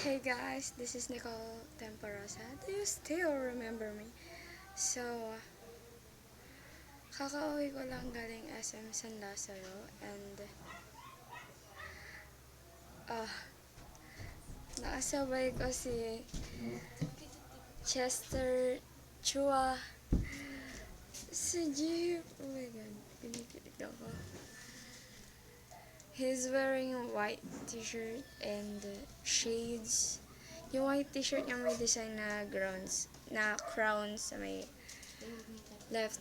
Hey guys, this is Nicole Temporosa. Do you still remember me? So, kakauwi ko lang galing SM San Lazaro and ah nakasabay ko si Chester Chua si Jeep. Oh my god, He's wearing a white t-shirt and shades. Yung white t-shirt niya may design na grounds, na crowns sa may left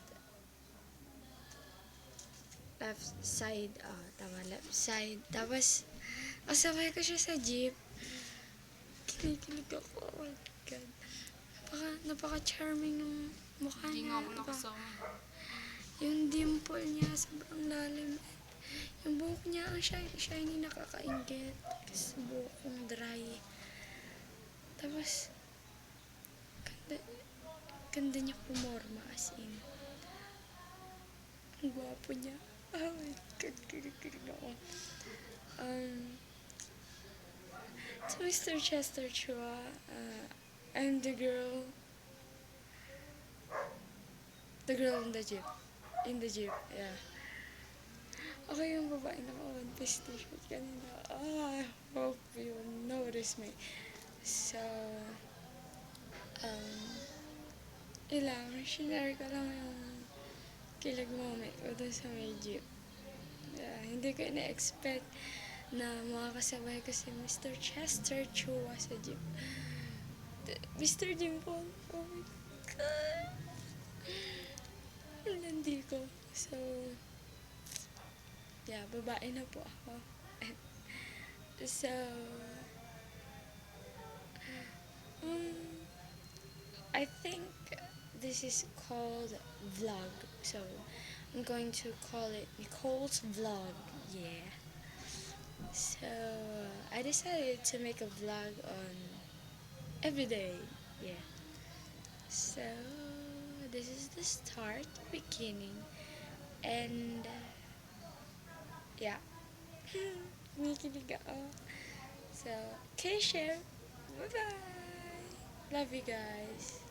left side. Oh, tama, left side. Tapos, kasabay ko siya sa jeep. Kinikilig ako. Oh my God. Napaka, napaka-charming ng mukha Hindi niya. nga ako Napaka- nakasama. yung dimple niya, sobrang lalim. Yung buhok niya, ang shiny, shiny nakakaingit. Kasi buhok kong dry. Tapos, ganda, ganda niya pumorma as in. Ang gwapo niya. Oh my God, kilig-kilig ako. Um, to Mr. Chester Chua, uh, I'm the girl The girl in the jeep. In the jeep, yeah. Ako yung babae na one piece t-shirt kanina. Ah, I hope you notice me. So, um, ilang, shinare ko lang yung kilig moment ko dun sa may jeep. Yeah, hindi ko ina-expect na makakasabay ko si Mr. Chester Chua sa jeep. Mr. Dimple, oh my God. Ko. So, yeah, babae na po ako. so, um, I think this is called vlog. So, I'm going to call it Nicole's vlog. Yeah. So, I decided to make a vlog on every day. Yeah. So, this is the start, beginning, and yeah. Kumikilig ako. So, okay, share. Bye-bye. Love you guys.